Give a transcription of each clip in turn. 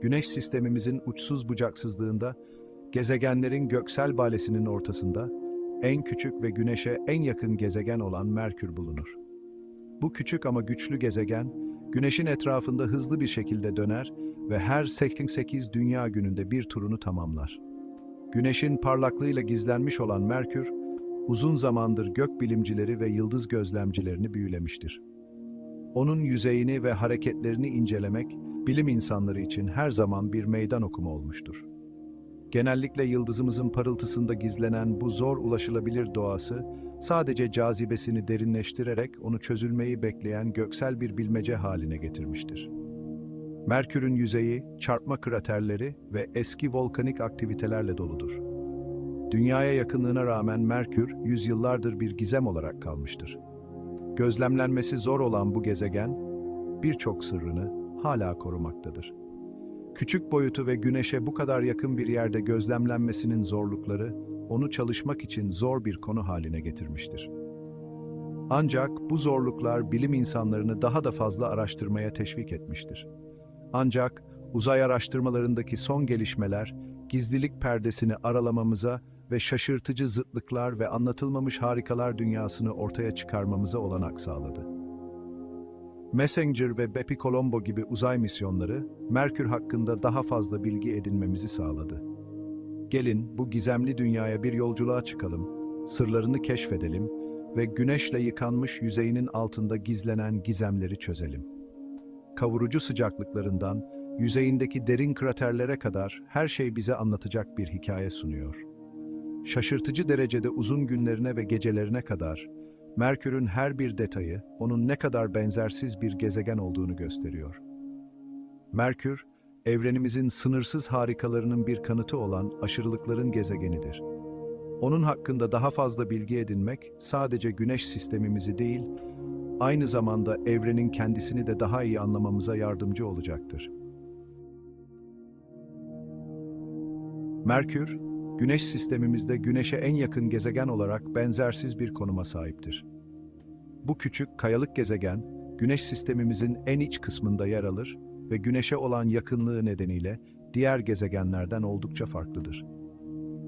Güneş sistemimizin uçsuz bucaksızlığında, gezegenlerin göksel balesinin ortasında, en küçük ve Güneş'e en yakın gezegen olan Merkür bulunur. Bu küçük ama güçlü gezegen, Güneş'in etrafında hızlı bir şekilde döner ve her 88 dünya gününde bir turunu tamamlar. Güneş'in parlaklığıyla gizlenmiş olan Merkür, uzun zamandır gök bilimcileri ve yıldız gözlemcilerini büyülemiştir. Onun yüzeyini ve hareketlerini incelemek, bilim insanları için her zaman bir meydan okuma olmuştur. Genellikle yıldızımızın parıltısında gizlenen bu zor ulaşılabilir doğası, sadece cazibesini derinleştirerek onu çözülmeyi bekleyen göksel bir bilmece haline getirmiştir. Merkür'ün yüzeyi, çarpma kraterleri ve eski volkanik aktivitelerle doludur. Dünyaya yakınlığına rağmen Merkür, yüzyıllardır bir gizem olarak kalmıştır. Gözlemlenmesi zor olan bu gezegen, birçok sırrını hala korumaktadır. Küçük boyutu ve Güneş'e bu kadar yakın bir yerde gözlemlenmesinin zorlukları, onu çalışmak için zor bir konu haline getirmiştir. Ancak bu zorluklar bilim insanlarını daha da fazla araştırmaya teşvik etmiştir. Ancak uzay araştırmalarındaki son gelişmeler, gizlilik perdesini aralamamıza ve şaşırtıcı zıtlıklar ve anlatılmamış harikalar dünyasını ortaya çıkarmamıza olanak sağladı. Messenger ve Bepi Colombo gibi uzay misyonları, Merkür hakkında daha fazla bilgi edinmemizi sağladı. Gelin bu gizemli dünyaya bir yolculuğa çıkalım, sırlarını keşfedelim ve güneşle yıkanmış yüzeyinin altında gizlenen gizemleri çözelim. Kavurucu sıcaklıklarından, yüzeyindeki derin kraterlere kadar her şey bize anlatacak bir hikaye sunuyor. Şaşırtıcı derecede uzun günlerine ve gecelerine kadar, Merkür'ün her bir detayı onun ne kadar benzersiz bir gezegen olduğunu gösteriyor. Merkür, evrenimizin sınırsız harikalarının bir kanıtı olan aşırılıkların gezegenidir. Onun hakkında daha fazla bilgi edinmek sadece güneş sistemimizi değil, aynı zamanda evrenin kendisini de daha iyi anlamamıza yardımcı olacaktır. Merkür, Güneş sistemimizde Güneş'e en yakın gezegen olarak benzersiz bir konuma sahiptir. Bu küçük kayalık gezegen, Güneş sistemimizin en iç kısmında yer alır ve Güneş'e olan yakınlığı nedeniyle diğer gezegenlerden oldukça farklıdır.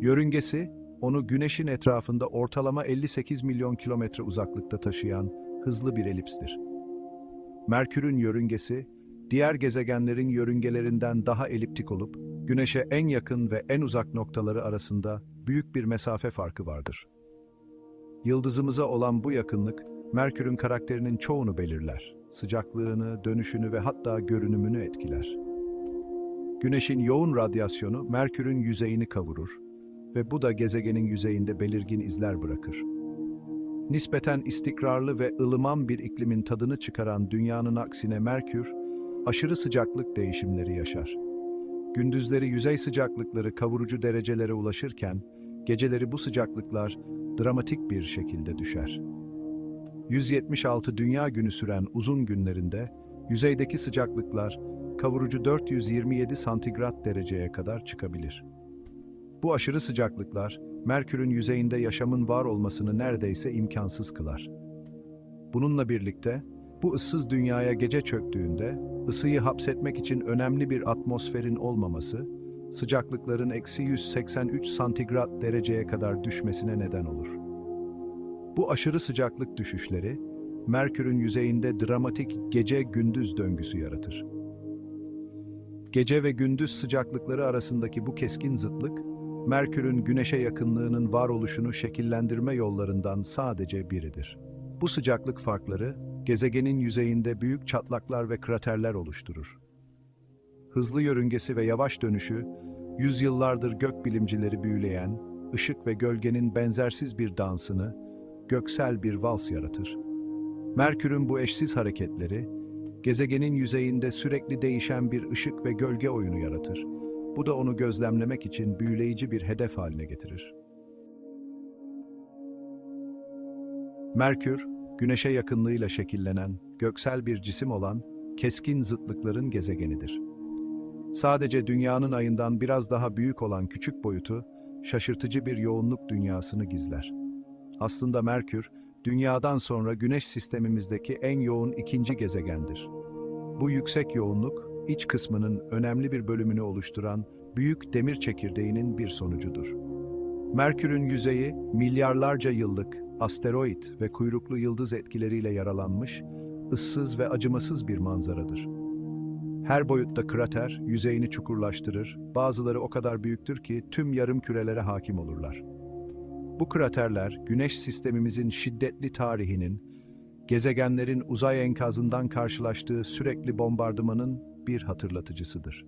Yörüngesi, onu Güneş'in etrafında ortalama 58 milyon kilometre uzaklıkta taşıyan hızlı bir elipstir. Merkür'ün yörüngesi, diğer gezegenlerin yörüngelerinden daha eliptik olup, Güneş'e en yakın ve en uzak noktaları arasında büyük bir mesafe farkı vardır. Yıldızımıza olan bu yakınlık, Merkür'ün karakterinin çoğunu belirler. Sıcaklığını, dönüşünü ve hatta görünümünü etkiler. Güneşin yoğun radyasyonu Merkür'ün yüzeyini kavurur ve bu da gezegenin yüzeyinde belirgin izler bırakır. Nispeten istikrarlı ve ılıman bir iklimin tadını çıkaran dünyanın aksine Merkür, aşırı sıcaklık değişimleri yaşar. Gündüzleri yüzey sıcaklıkları kavurucu derecelere ulaşırken, geceleri bu sıcaklıklar dramatik bir şekilde düşer. 176 dünya günü süren uzun günlerinde, yüzeydeki sıcaklıklar kavurucu 427 santigrat dereceye kadar çıkabilir. Bu aşırı sıcaklıklar, Merkür'ün yüzeyinde yaşamın var olmasını neredeyse imkansız kılar. Bununla birlikte, bu ıssız dünyaya gece çöktüğünde, ısıyı hapsetmek için önemli bir atmosferin olmaması, sıcaklıkların eksi 183 santigrat dereceye kadar düşmesine neden olur. Bu aşırı sıcaklık düşüşleri, Merkür'ün yüzeyinde dramatik gece-gündüz döngüsü yaratır. Gece ve gündüz sıcaklıkları arasındaki bu keskin zıtlık, Merkür'ün Güneş'e yakınlığının varoluşunu şekillendirme yollarından sadece biridir. Bu sıcaklık farkları, gezegenin yüzeyinde büyük çatlaklar ve kraterler oluşturur. Hızlı yörüngesi ve yavaş dönüşü, yüzyıllardır gökbilimcileri büyüleyen, ışık ve gölgenin benzersiz bir dansını, göksel bir vals yaratır. Merkür'ün bu eşsiz hareketleri, gezegenin yüzeyinde sürekli değişen bir ışık ve gölge oyunu yaratır. Bu da onu gözlemlemek için büyüleyici bir hedef haline getirir. Merkür, Güneş'e yakınlığıyla şekillenen, göksel bir cisim olan, keskin zıtlıkların gezegenidir. Sadece Dünya'nın ayından biraz daha büyük olan küçük boyutu, şaşırtıcı bir yoğunluk dünyasını gizler. Aslında Merkür, Dünya'dan sonra Güneş sistemimizdeki en yoğun ikinci gezegendir. Bu yüksek yoğunluk, iç kısmının önemli bir bölümünü oluşturan büyük demir çekirdeğinin bir sonucudur. Merkür'ün yüzeyi milyarlarca yıllık asteroid ve kuyruklu yıldız etkileriyle yaralanmış, ıssız ve acımasız bir manzaradır. Her boyutta krater yüzeyini çukurlaştırır, bazıları o kadar büyüktür ki tüm yarım kürelere hakim olurlar. Bu kraterler, Güneş sistemimizin şiddetli tarihinin, gezegenlerin uzay enkazından karşılaştığı sürekli bombardımanın bir hatırlatıcısıdır.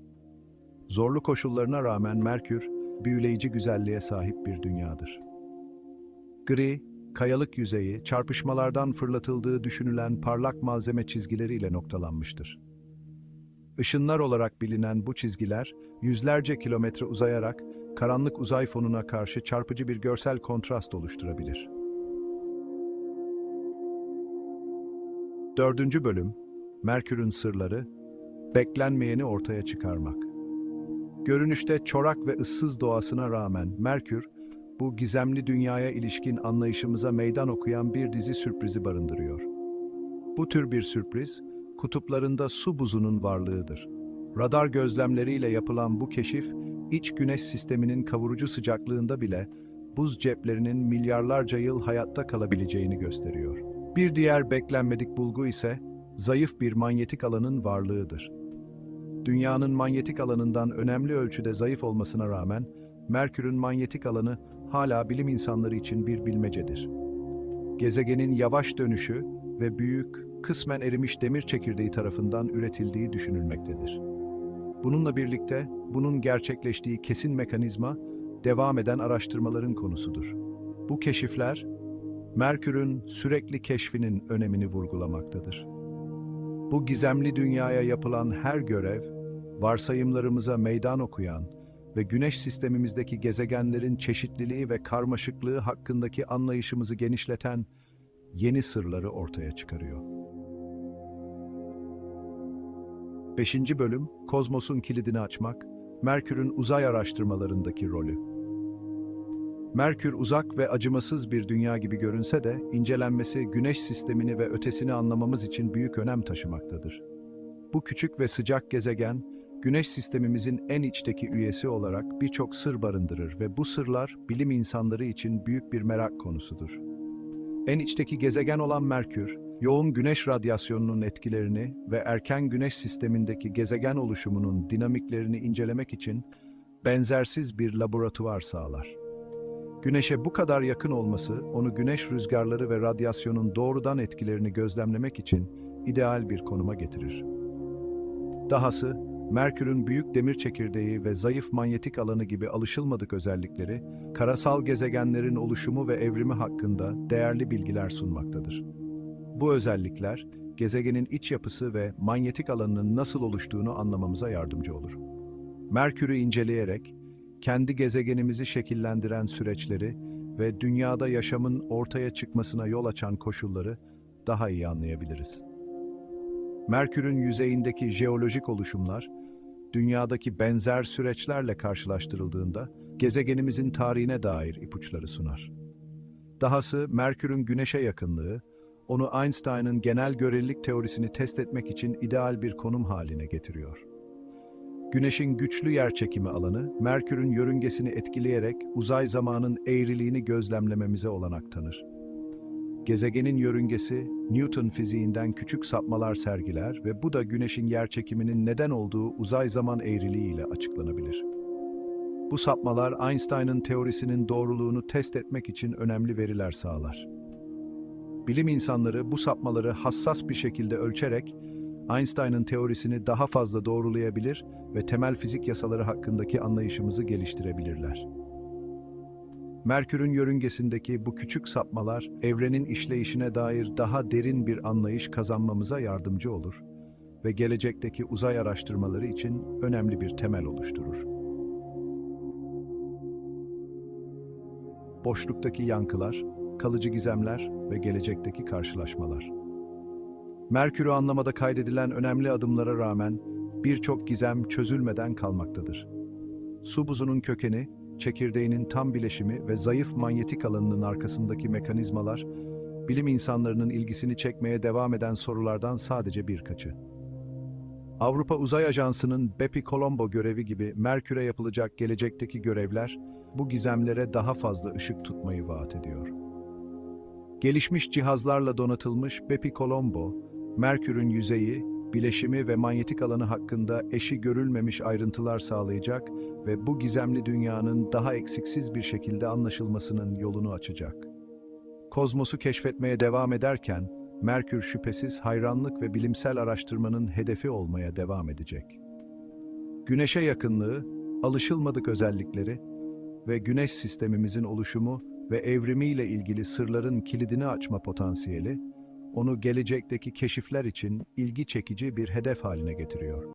Zorlu koşullarına rağmen Merkür, büyüleyici güzelliğe sahip bir dünyadır. Gri, kayalık yüzeyi, çarpışmalardan fırlatıldığı düşünülen parlak malzeme çizgileriyle noktalanmıştır. Işınlar olarak bilinen bu çizgiler, yüzlerce kilometre uzayarak karanlık uzay fonuna karşı çarpıcı bir görsel kontrast oluşturabilir. Dördüncü bölüm, Merkür'ün sırları, beklenmeyeni ortaya çıkarmak. Görünüşte çorak ve ıssız doğasına rağmen Merkür, bu gizemli dünyaya ilişkin anlayışımıza meydan okuyan bir dizi sürprizi barındırıyor. Bu tür bir sürpriz, kutuplarında su buzunun varlığıdır. Radar gözlemleriyle yapılan bu keşif, iç güneş sisteminin kavurucu sıcaklığında bile buz ceplerinin milyarlarca yıl hayatta kalabileceğini gösteriyor. Bir diğer beklenmedik bulgu ise zayıf bir manyetik alanın varlığıdır. Dünyanın manyetik alanından önemli ölçüde zayıf olmasına rağmen Merkür'ün manyetik alanı hala bilim insanları için bir bilmecedir. Gezegenin yavaş dönüşü ve büyük, kısmen erimiş demir çekirdeği tarafından üretildiği düşünülmektedir. Bununla birlikte bunun gerçekleştiği kesin mekanizma devam eden araştırmaların konusudur. Bu keşifler Merkür'ün sürekli keşfinin önemini vurgulamaktadır. Bu gizemli dünyaya yapılan her görev, varsayımlarımıza meydan okuyan ve güneş sistemimizdeki gezegenlerin çeşitliliği ve karmaşıklığı hakkındaki anlayışımızı genişleten yeni sırları ortaya çıkarıyor. 5. bölüm, Kozmos'un kilidini açmak, Merkür'ün uzay araştırmalarındaki rolü. Merkür uzak ve acımasız bir dünya gibi görünse de, incelenmesi Güneş sistemini ve ötesini anlamamız için büyük önem taşımaktadır. Bu küçük ve sıcak gezegen, Güneş sistemimizin en içteki üyesi olarak birçok sır barındırır ve bu sırlar bilim insanları için büyük bir merak konusudur. En içteki gezegen olan Merkür, yoğun güneş radyasyonunun etkilerini ve erken güneş sistemindeki gezegen oluşumunun dinamiklerini incelemek için benzersiz bir laboratuvar sağlar. Güneşe bu kadar yakın olması, onu güneş rüzgarları ve radyasyonun doğrudan etkilerini gözlemlemek için ideal bir konuma getirir. Dahası, Merkür'ün büyük demir çekirdeği ve zayıf manyetik alanı gibi alışılmadık özellikleri, karasal gezegenlerin oluşumu ve evrimi hakkında değerli bilgiler sunmaktadır. Bu özellikler, gezegenin iç yapısı ve manyetik alanının nasıl oluştuğunu anlamamıza yardımcı olur. Merkür'ü inceleyerek, kendi gezegenimizi şekillendiren süreçleri ve dünyada yaşamın ortaya çıkmasına yol açan koşulları daha iyi anlayabiliriz. Merkür'ün yüzeyindeki jeolojik oluşumlar, dünyadaki benzer süreçlerle karşılaştırıldığında gezegenimizin tarihine dair ipuçları sunar. Dahası Merkür'ün Güneş'e yakınlığı, onu Einstein'ın genel görelilik teorisini test etmek için ideal bir konum haline getiriyor. Güneş'in güçlü yerçekimi alanı, Merkür'ün yörüngesini etkileyerek uzay zamanın eğriliğini gözlemlememize olanak tanır. Gezegenin yörüngesi, Newton fiziğinden küçük sapmalar sergiler ve bu da Güneş'in yerçekiminin neden olduğu uzay zaman eğriliği ile açıklanabilir. Bu sapmalar Einstein'ın teorisinin doğruluğunu test etmek için önemli veriler sağlar. Bilim insanları bu sapmaları hassas bir şekilde ölçerek Einstein'ın teorisini daha fazla doğrulayabilir ve temel fizik yasaları hakkındaki anlayışımızı geliştirebilirler. Merkür'ün yörüngesindeki bu küçük sapmalar, evrenin işleyişine dair daha derin bir anlayış kazanmamıza yardımcı olur ve gelecekteki uzay araştırmaları için önemli bir temel oluşturur. Boşluktaki yankılar, kalıcı gizemler ve gelecekteki karşılaşmalar. Merkür'ü anlamada kaydedilen önemli adımlara rağmen birçok gizem çözülmeden kalmaktadır. Su buzunun kökeni, çekirdeğinin tam bileşimi ve zayıf manyetik alanının arkasındaki mekanizmalar, bilim insanlarının ilgisini çekmeye devam eden sorulardan sadece birkaçı. Avrupa Uzay Ajansı'nın Bepi Colombo görevi gibi Merkür'e yapılacak gelecekteki görevler bu gizemlere daha fazla ışık tutmayı vaat ediyor. Gelişmiş cihazlarla donatılmış Bepi Colombo, Merkür'ün yüzeyi, bileşimi ve manyetik alanı hakkında eşi görülmemiş ayrıntılar sağlayacak ve bu gizemli dünyanın daha eksiksiz bir şekilde anlaşılmasının yolunu açacak. Kozmosu keşfetmeye devam ederken, Merkür şüphesiz hayranlık ve bilimsel araştırmanın hedefi olmaya devam edecek. Güneşe yakınlığı, alışılmadık özellikleri ve Güneş sistemimizin oluşumu ve evrimiyle ilgili sırların kilidini açma potansiyeli, onu gelecekteki keşifler için ilgi çekici bir hedef haline getiriyor.